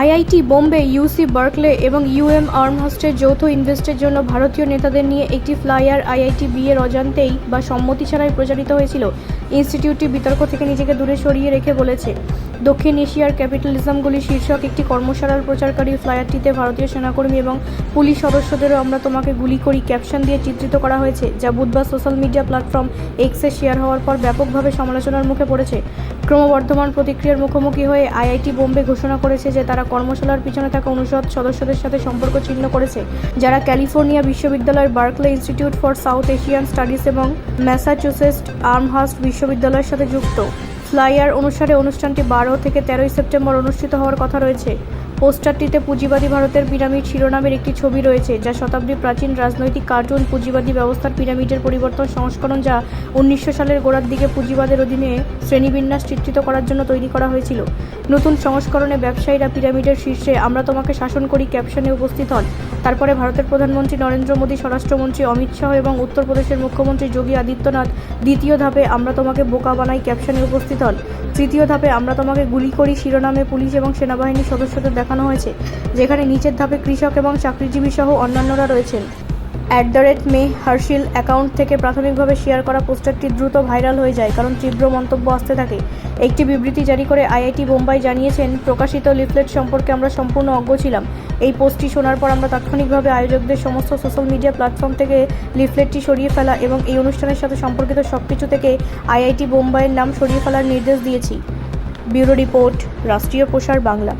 IIT Bombay, UC Berkeley এবং UM আর্মহাস্টের যৌথ ইনভেস্টের জন্য ভারতীয় নেতাদের নিয়ে একটি ফ্লাইয়ার আইআইটি বিয়ের অজান্তেই বা সম্মতি ছাড়াই প্রচারিত হয়েছিল। ইনস্টিটিউটটি বিতর্ক থেকে নিজেকে দূরে সরিয়ে রেখে বলেছে। দক্ষিণ এশিয়ার ক্যাপিটালিজমগুলি শীর্ষক একটি কর্মশালার প্রচারকারী ফ্লায়ারটিতে ভারতীয় সেনাকর্মী এবং পুলিশ সদস্যদেরও আমরা তোমাকে গুলি করি, ক্যাপশন দিয়ে চিত্রিত করা হয়েছে, যা বুধবার সোশ্যাল মিডিয়া প্ল্যাটফর্ম এক্সে শেয়ার হওয়ার পর ব্যাপকভাবে সমালোচনার মুখে পড়েছে। ক্রমবর্ধমান প্রতিক্রিয়ার মুখোমুখি হয়ে আইআইটি বোম্বে ঘোষণা করেছে যে তারা কর্মশালার পিছনে থাকা অনুষদ সদস্যদের সাথে সম্পর্ক ছিন্ন করেছে, যারা ক্যালিফোর্নিয়া বিশ্ববিদ্যালয়ের Berkeley Institute for South Asian Studies এবং ম্যাসাচুসেটস আর্মহাস্ট বিশ্ববিদ্যালয়ের সাথে যুক্ত। ফ্লাইয়ার অনুসারে অনুষ্ঠানটি বারো থেকে তেরোই সেপ্টেম্বর অনুষ্ঠিত হওয়ার কথা রয়েছে। পোস্টারটিতে পুঁজিবাদী ভারতের পিরামিড শিরোনামের একটি ছবি রয়েছে, যা শতাব্দী প্রাচীন রাজনৈতিক কার্টুন পুঁজিবাদী ব্যবস্থার পিরামিডের পরিবর্তন সংস্করণ যা উনিশশো সালের গোড়ার দিকে পুঁজিবাদের অধীনে শ্রেণীবিন্যাস চিত্রিত করার জন্য তৈরি করা হয়েছিল। নতুন সংস্করণে ব্যবসায়ীরা পিরামিডের শীর্ষে আমরা তোমাকে শাসন করি ক্যাপশনে উপস্থিত হন। তারপরে ভারতের প্রধানমন্ত্রী নরেন্দ্র মোদী, স্বরাষ্ট্রমন্ত্রী অমিত শাহ এবং উত্তরপ্রদেশের মুখ্যমন্ত্রী যোগী আদিত্যনাথ দ্বিতীয় ধাপে আমরা তোমাকে বোকা বানাই ক্যাপশনে উপস্থিত হন। তৃতীয় ধাপে আমরা তোমাকে গুলি করি শিরোনামে পুলিশ এবং সেনাবাহিনীর সদস্যদের দেখানো হয়েছে, যেখানে নিচের ধাপে কৃষক এবং চাকরিজীবী সহ অন্যান্যরা রয়েছেন। At the rate may Harshil account থেকে প্রাথমিকভাবে শেয়ার করা পোস্টারটি দ্রুত ভাইরাল হয়ে যায়, কারণ তীব্র মন্তব্য আসতে থাকে। একটি বিবৃতি জারি করে আইআইটি বোম্বাই জানিয়েছেন, প্রকাশিত লিফলেট সম্পর্কে আমরা সম্পূর্ণ অজ্ঞ ছিলাম। এই পোস্টটি শোনার পর আমরা তাৎক্ষণিকভাবে আয়োজকদের সমস্ত সোশ্যাল মিডিয়া প্ল্যাটফর্ম থেকে লিফলেটটি সরিয়ে ফেলা এবং এই অনুষ্ঠানের সাথে সম্পর্কিত সব কিছু থেকে আইআইটি বোম্বাইয়ের নাম সরিয়ে ফেলার নির্দেশ দিয়েছি। ব্যুরো রিপোর্ট, রাষ্ট্রীয় প্রসার বাংলা।